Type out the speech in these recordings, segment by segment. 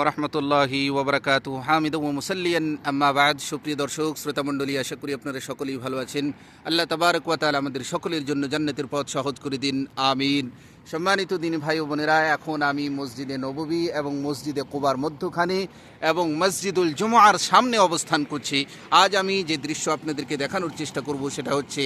ওরহমতুল্লাহি ওবরাকাতু হামিদ মুসাল্লিয়ান আম্মাবাদ সুপ্রিয় দর্শক, শ্রোতামণ্ডলী, আশা করি আপনারা সকলেই ভালো আছেন। আল্লাহ তাবারক ওয়া আমাদের সকলের জন্য জান্নাতের পথ সহজ করে দিন। আমিন। সম্মানিত দিনী ভাই ও বোনেরা, এখন আমি মসজিদে নববী এবং মসজিদে কোবার মধ্যখানে এবং মসজিদুল জুমার সামনে অবস্থান করছি। আজ আমি যে দৃশ্য আপনাদেরকে দেখানোর চেষ্টা করব সেটা হচ্ছে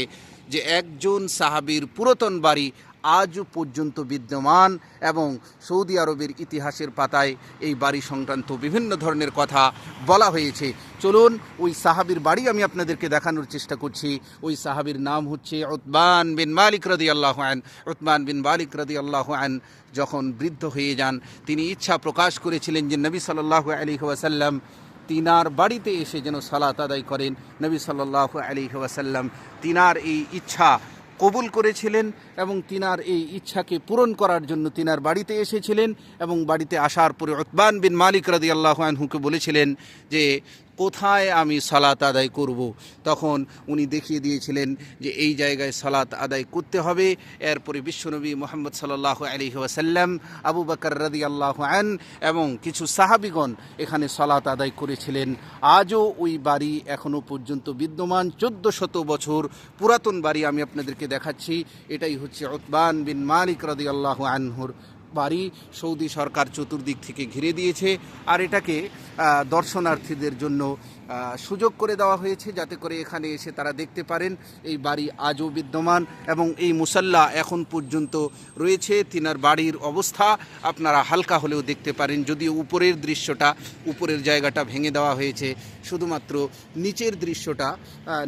যে একজন সাহাবীর পুরাতন বাড়ি আজও পর্যন্ত বিদ্যমান এবং সৌদি আরবের ইতিহাসের পাতায় এই বাড়ি সংক্রান্ত বিভিন্ন ধরনের কথা বলা হয়েছে। চলুন, ওই সাহাবির বাড়ি আমি আপনাদেরকে দেখানোর চেষ্টা করছি। ওই সাহাবির নাম হচ্ছে উতবান বিন মালিক রদি আল্লাহ আন। উতমান বিন মালিক রদি আল্লাহ আন যখন বৃদ্ধ হয়ে যান, তিনি ইচ্ছা প্রকাশ করেছিলেন যে নবী সাল্লাহ আলী ওয়াসাল্লাম তিনার বাড়িতে এসে যেন সালাত আদায় করেন। নবী সাল্লাহ আলী ওয়াসাল্লাম তিনার এই ইচ্ছা কবুল করেছিলেন এবং তিনার এই ইচ্ছাকে পূরণ করার জন্য তিনার বাড়িতে এসেছিলেন এবং বাড়িতে আসার পরে উতবান বিন মালিক রাদি আল্লাহ আনহুকে বলেছিলেন যে কোথায় আমি সালাত আদায় করব। তখন উনি দেখিয়ে দিয়েছিলেন যে এই জায়গায় সালাত আদায় করতে হবে। এরপরে বিশ্বনবী মোহাম্মদ সাল্লাহ আলী ওয়াসাল্লাম, আবু বাকর রাদি আল্লাহ আন এবং কিছু সাহাবিগণ এখানে সালাত আদায় করেছিলেন। আজও ওই বাড়ি এখনও পর্যন্ত বিদ্যমান। চোদ্দ শত বছর পুরাতন বাড়ি আমি আপনাদেরকে দেখাচ্ছি। এটাই হচ্ছে উতবান বিন মালিক রাদি আল্লাহ আনহুর বাড়ি সৌদি সরকার চতুর্দিক থেকে ঘিরে দিয়েছে আর এটাকে দর্শনার্থীদের জন্য সুযোগ করে দেওয়া হয়েছে যাতে করে এখানে এসে তারা দেখতে পারেন এই বাড়ি আজও বিদ্যমান এবং এই মুসাল্লা এখন পর্যন্ত রয়েছে, তিনার বাড়ির অবস্থা আপনারা হালকা হলেও দেখতে পারেন। যদিও উপরের দৃশ্যটা, উপরের জায়গাটা ভেঙে দেওয়া হয়েছে, শুধুমাত্র নিচের দৃশ্যটা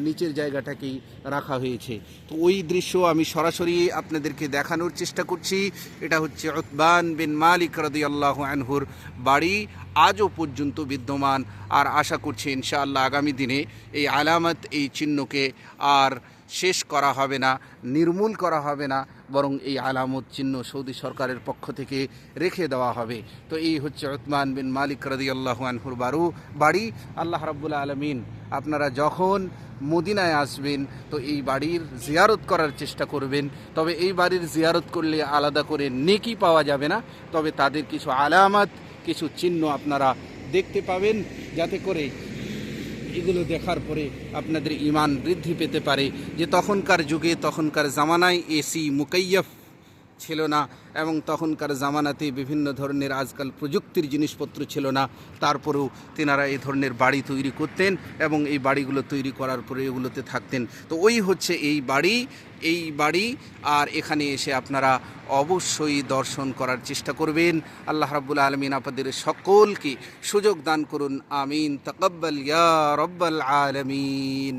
নিচের জায়গাটাকেই রাখা হয়েছে। তো ওই দৃশ্য আমি সরাসরি আপনাদেরকে দেখানোর চেষ্টা করছি। এটা হচ্ছে উতবান বিন মালিক রদিয়াল্লাহ আনহুর বাড়ি আজও পর্যন্ত বিদ্যমান। আর আশা করছি ইনশাআল্লাহ আগামী দিনে এই আলামত, এই চিহ্নকে আর শেষ করা হবে না, নির্মূল করা হবে না, বরং এই আলামত চিহ্ন সৌদি সরকারের পক্ষ থেকে রেখে দেওয়া হবে। তো এই হচ্ছে উতমান বিন মালিক রাদিয়াল্লাহ আনহুর বাড়ু বাড়ি। আল্লাহ রাব্বুল আলমিন আপনারা যখন মদিনায় আসবেন, তো এই বাড়ির জিয়ারত করার চেষ্টা করবেন। তবে এই বাড়ির জিয়ারত করলে আলাদা করে নেকি পাওয়া যাবে না। তবে তাদের কিছু আলামত, কিছু চিহ্ন আপনারা দেখতে পাবেন, যাতে করে এগুলো দেখার পরে আপনাদের ইমান বৃদ্ধি পেতে পারে। যে তখনকার যুগে, তখনকার জামানায় এসি মুকাইয়ফ ছিল না এবং তখনকার জামানাতে বিভিন্ন ধরনের আজকাল প্রযুক্তির জিনিসপত্র ছিল না। তারপরেও তেনারা এই ধরনের বাড়ি তৈরি করতেন এবং এই বাড়িগুলো তৈরি করার পরে এগুলোতে থাকতেন। তো ওই হচ্ছে এই বাড়ি এই বাড়ি আর এখানে এসে আপনারা অবশ্যই দর্শন করার চেষ্টা করবেন। আল্লাহ রাব্বুল আলমিন আপনাদের সকলকে সুযোগ দান করুন। আমিন। তকব্বাল ইয়া রব্বাল আলমিন।